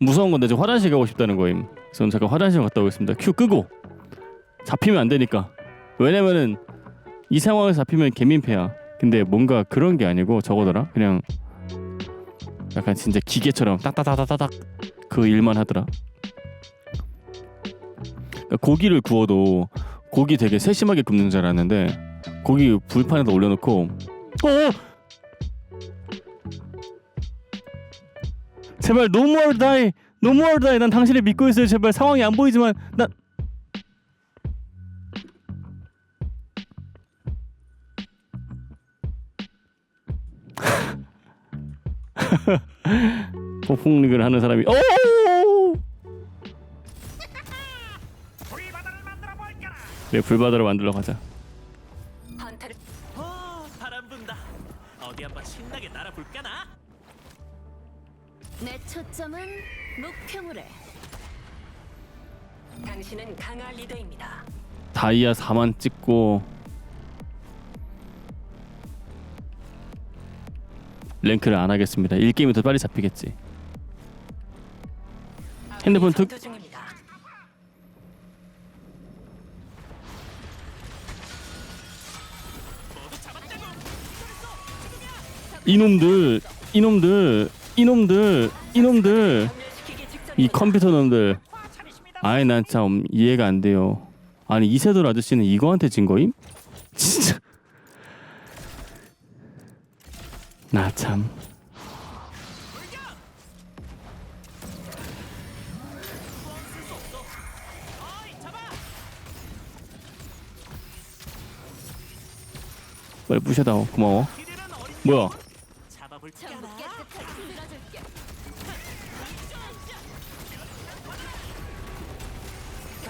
무서운 건데 저 화장실 가고 싶다는 거임. 그래서 잠깐 화장실 갔다 오겠습니다. 큐 끄고 잡히면 안 되니까. 왜냐면은 이 상황에서 잡히면 개민폐야. 근데 뭔가 그런 게 아니고 저거더라. 그냥 약간 진짜 기계처럼 딱딱딱딱딱 그 일만 하더라. 그러니까 고기를 구워도 고기 되게 세심하게 굽는 줄 알았는데 고기 불판에다 올려놓고 어 제발 no more die no more die. 난 당신을 믿고 있어요. 제발 상황이 안 보이지만 난 폭풍릭을 하는 사람이 오! 불바다를 만들어. 그래 만들러 가자 초점은 목표물에. 당신은 강한 리더입니다. 다이아 4만 찍고 랭크를 안 하겠습니다 1게임이 더 빨리 잡히겠지 핸드폰 특- 전투 중입니다. 이놈들 이놈들 이놈들 이놈들. 이 컴퓨터 놈들 화참이십니다. 아이 난참 이해가 안 돼요 아니 이세돌 아저씨는 이거한테 진 거임? 진짜 나 참 빨리 부셔다오 고마워 뭐야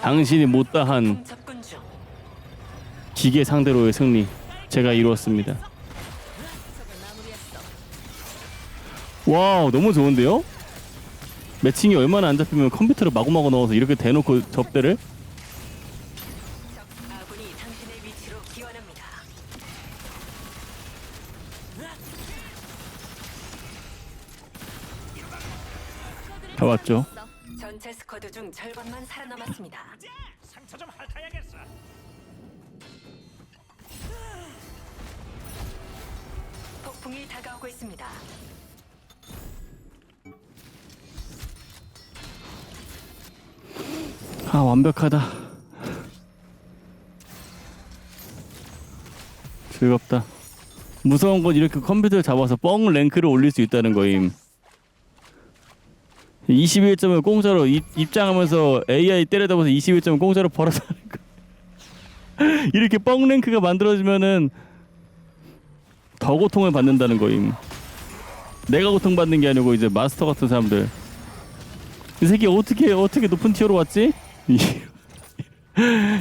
당신이 못다한. 기계 상대로의 승리 제가 이루었습니다. 와우 너무 좋은데요? 매칭이 얼마나 안 잡히면 컴퓨터를 마구마구 넣어서 이렇게 대놓고 접대를 왔죠 전체 스쿼드 중 절반만 살아남았습니다. 상처 좀 핥아야겠어. 폭풍이 다가오고 있습니다. 아 완벽하다 즐겁다 무서운 건 이렇게 컴퓨터를 잡아서 뻥 랭크를 올릴 수 있다는 거임 21점을 공짜로 입, 입장하면서 AI 때려다보서 21점을 공짜로 벌어서 하는 거 이렇게 뻥 랭크가 만들어지면은 더 고통을 받는다는 거임. 내가 고통받는 게 아니고 이제 마스터 같은 사람들. 이 새끼 어떻게 어떻게 높은 티어로 왔지? 이렇게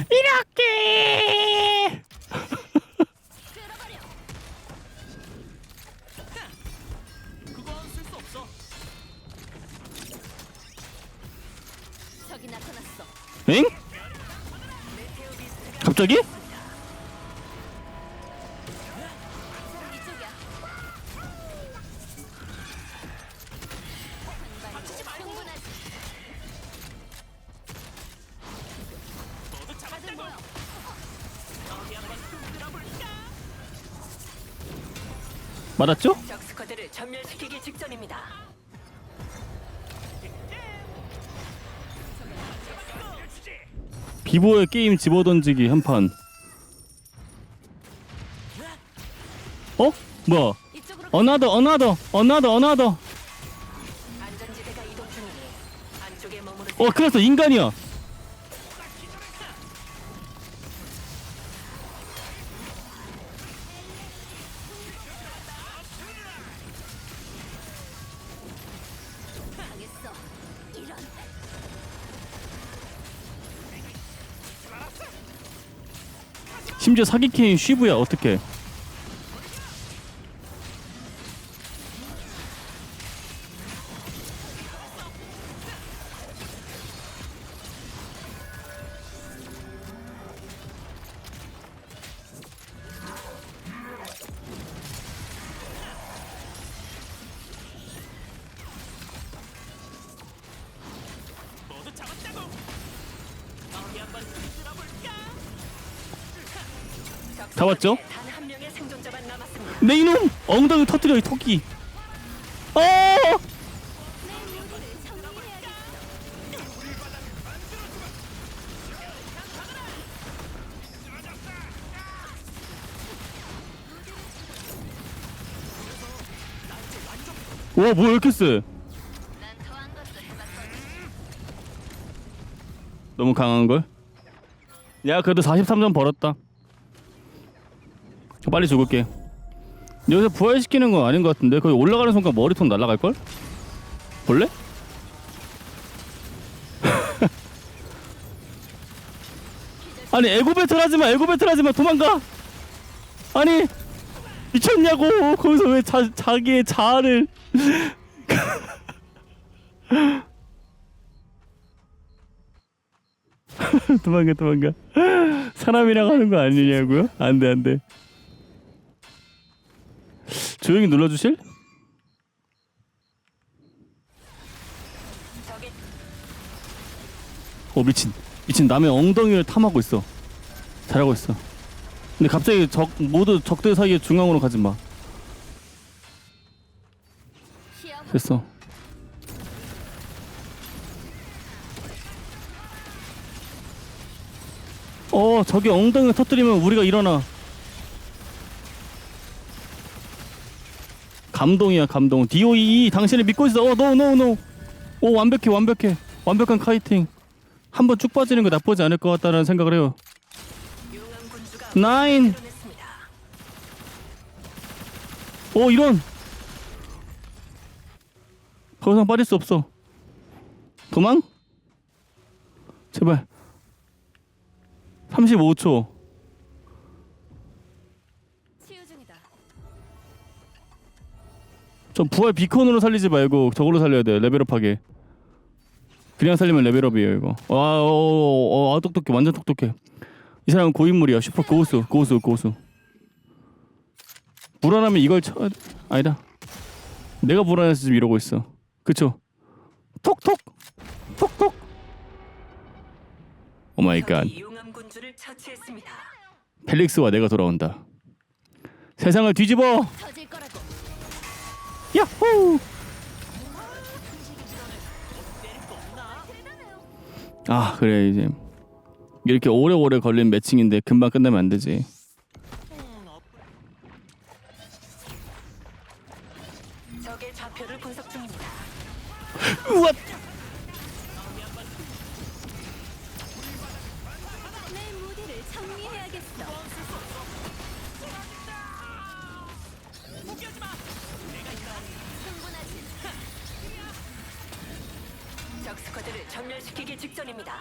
들어 볼까? 맞았죠? 적 스쿼드를 전멸시키기 직전입니다. 비보의 게임 집어던지기 한 판 어? 뭐야? 어나더 어나더 어나더 어나더. 어 그래서 인간이야 심지어 사기캐인 쉬브야 어떻게 잡았죠? 내 이놈 엉덩이 터뜨려 이 토끼. 어! 와 뭐야 이렇게 세? 너무 강한 걸? 야 그래도 43점 벌었다. 빨리 죽을게. 여기서 부활시키는 건 아닌 것 같은데 거기 올라가는 순간 머리통 날아갈 걸? 볼래? 아니 에고 배틀 하지 마 에고 배틀 하지 마 도망가 아니 미쳤냐고 거기서 왜 자, 자기의 자아를 도망가 도망가 사람이랑 하는 거 아니냐고요? 안 돼 안 돼 조용히 눌러주실? 어 미친. 미친 남의 엉덩이를 탐하고 있어. 잘하고 있어. 근데 갑자기 적 모두 적들 사이에 중앙으로 가지 마. 됐어. 어 저기 엉덩이 터뜨리면 우리가 일어나 감동이야 감동. DOE 당신을 믿고 있어. 어 노 노 노 오 완벽해 완벽해. 완벽한 카이팅. 한번 쭉 빠지는 거 나쁘지 않을 것 같다는 생각을 해요. 나인. 오 이런. 더 이상 빠질 수 없어. 도망? 제발. 35초 저 부활 비콘으로 살리지 말고 저걸로 살려야 돼 레벨업하게. 그냥 살리면 레벨업이에요 이거. 와, 어, 어, 어, 아 똑똑해 완전 똑똑해. 이 사람은 고인물이야. 슈퍼 고수 고수 고수. 불안하면 이걸 쳐야 돼. 아니다. 내가 불안해서 지금 이러고 있어. 그쵸? 톡톡! 톡톡! 오마이갓. 펠릭스와 내가 돌아온다. 세상을 뒤집어! 터질 거라고. 야호! 아 그래 이제. 이렇게 오래오래 걸린 매칭인데 금방 끝나면 안 되지. 적의 좌표를 분석 중입니다. 우와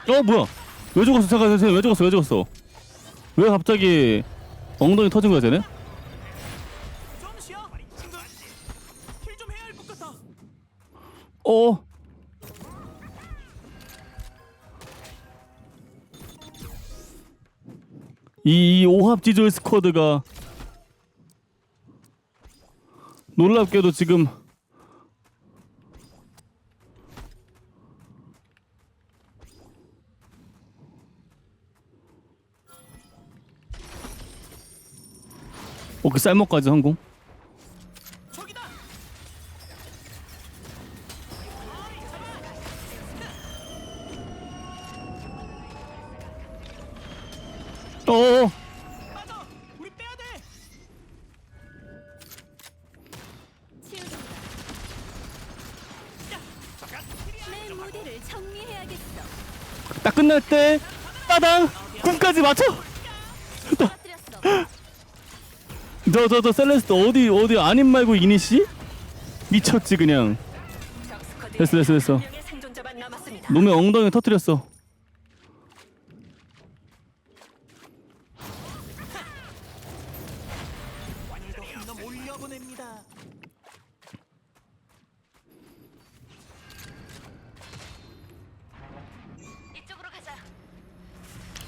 어 뭐야? 왜 죽었어? 잠깐 잠깐 왜 죽었어? 왜 죽었어? 왜 갑자기 엉덩이 터진 거야 쟤네. 어? 이 오합지졸 스쿼드가 놀랍게도 지금 쌀먹까지 성공. 저 셀레스트 어디 어디 아님 말고 이니시 미쳤지 그냥 됐어, 됐어, 됐어. 놈의 엉덩이 터뜨렸어.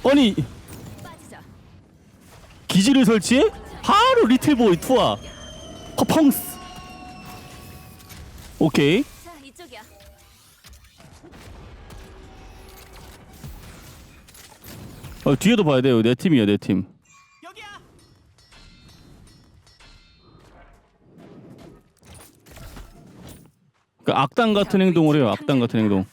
아니. 기지를 설치해? 바로 리틀보이 투하 허펑스. 오케이. 자, 이쪽이야. 어, 뒤에도 봐야 돼요. 내 팀이야 내 팀. 여기야. 그러니까 악당 같은 행동을 해요. 악당 같은 행동.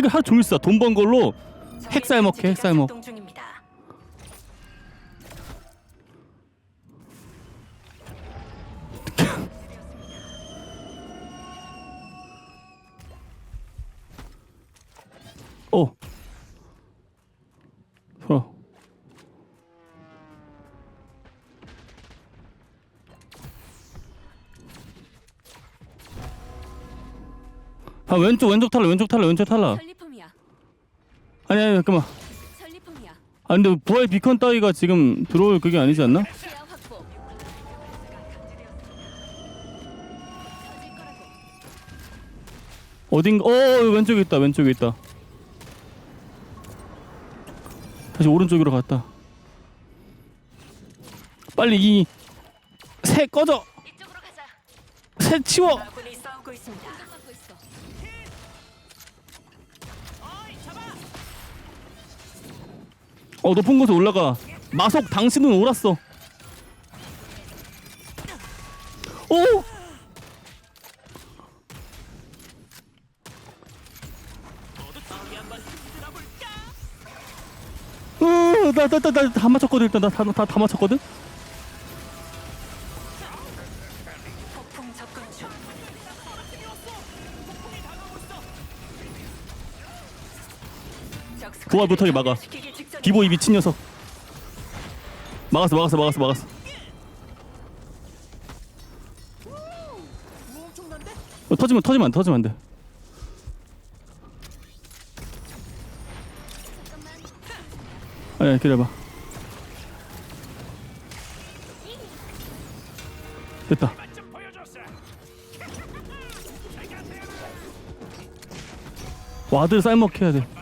핵을 하루 종일 쏴. 돈번 걸로 핵 쌀먹해, 핵 쌀먹. 어. 어. 아 왼쪽 왼쪽 탈락 왼쪽 탈락 왼쪽 전리품이야. 아니 아니 잠깐만 전리품이야. 아 근데 부활 비컨 따위가 지금 들어올 그게 아니지 않나? 시야 확보. 터질 거라고. 어딘가 어 여기 왼쪽에 있다 왼쪽에 있다 다시 오른쪽으로 갔다 빨리 이 새 꺼져 이쪽으로 가자. 새 치워 아군이 싸우고 있습니다. 어 높은 곳에 올라가 마속 당신은 옳았어 오? 나나나나다 맞췄거든 일단 나다다 다 맞췄거든 부활 못하게 막아. 시키기 직전. 기보 이 미친 녀석 막았어 막았어 막았어 막았어? 어, 터지면 터지면 안 돼, 터지면 안돼 아니 기다려봐 됐다. 와드 쌀먹 해야 돼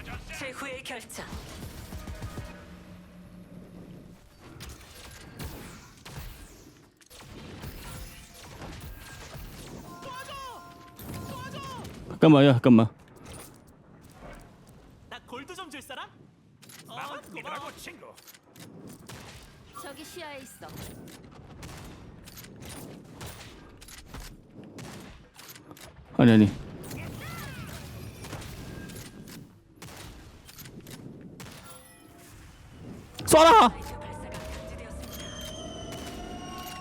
잠깐만 야 잠깐만 나 골드 좀 줄 사람? 어, 고마워 친구. 저기 시야에 있어. 아니 아니 쏴라.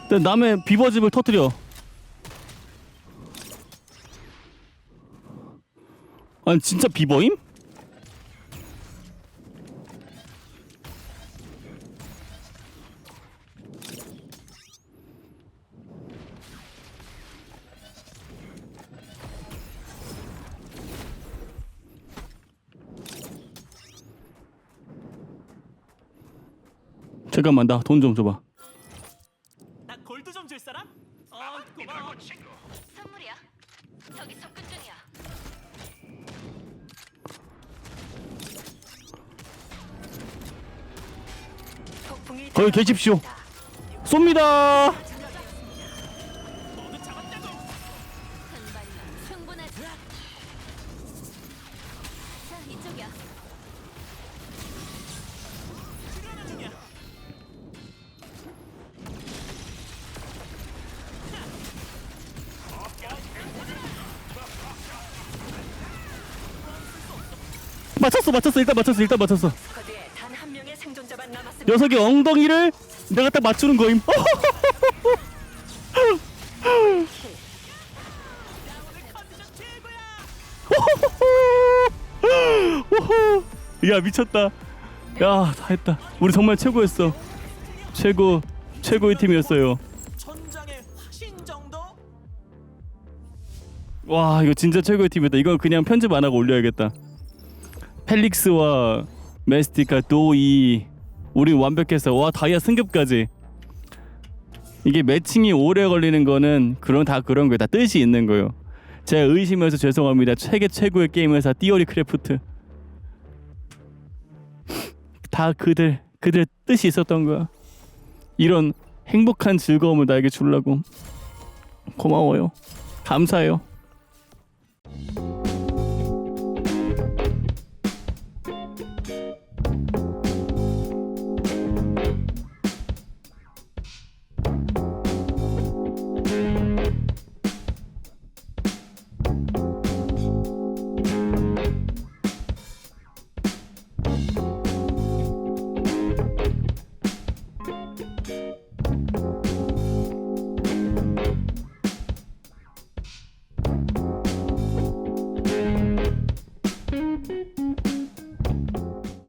내 남의 비버집을 터뜨려 아니 진짜 비버임? 잠깐만 나 돈 좀 줘봐 거기 계십시오. 쏩니다. 맞췄어 맞췄어 일단 맞췄어 일단 맞췄어 녀석의 엉덩이를 내가 딱 맞추는 거임. 야 미쳤다. 야 다 했다. 우리 정말 최고였어. 최고 최고의 팀이었어요? 와 이거 진짜 최고의 팀이다. 이거 그냥 편집 안 하고 올려야겠다. 펠릭스와 메스티카 도이 우리 완벽해서 와 다이아 승급까지. 이게 매칭이 오래 걸리는 거는 그런 다 그런 거예요. 다 뜻이 있는 거예요. 제가 의심해서 죄송합니다. 세계 최고의 게임 회사 띠오리 크래프트. 다 그들 그들 뜻이 있었던 거야. 이런 행복한 즐거움을 나에게 주려고 고마워요. 감사해요.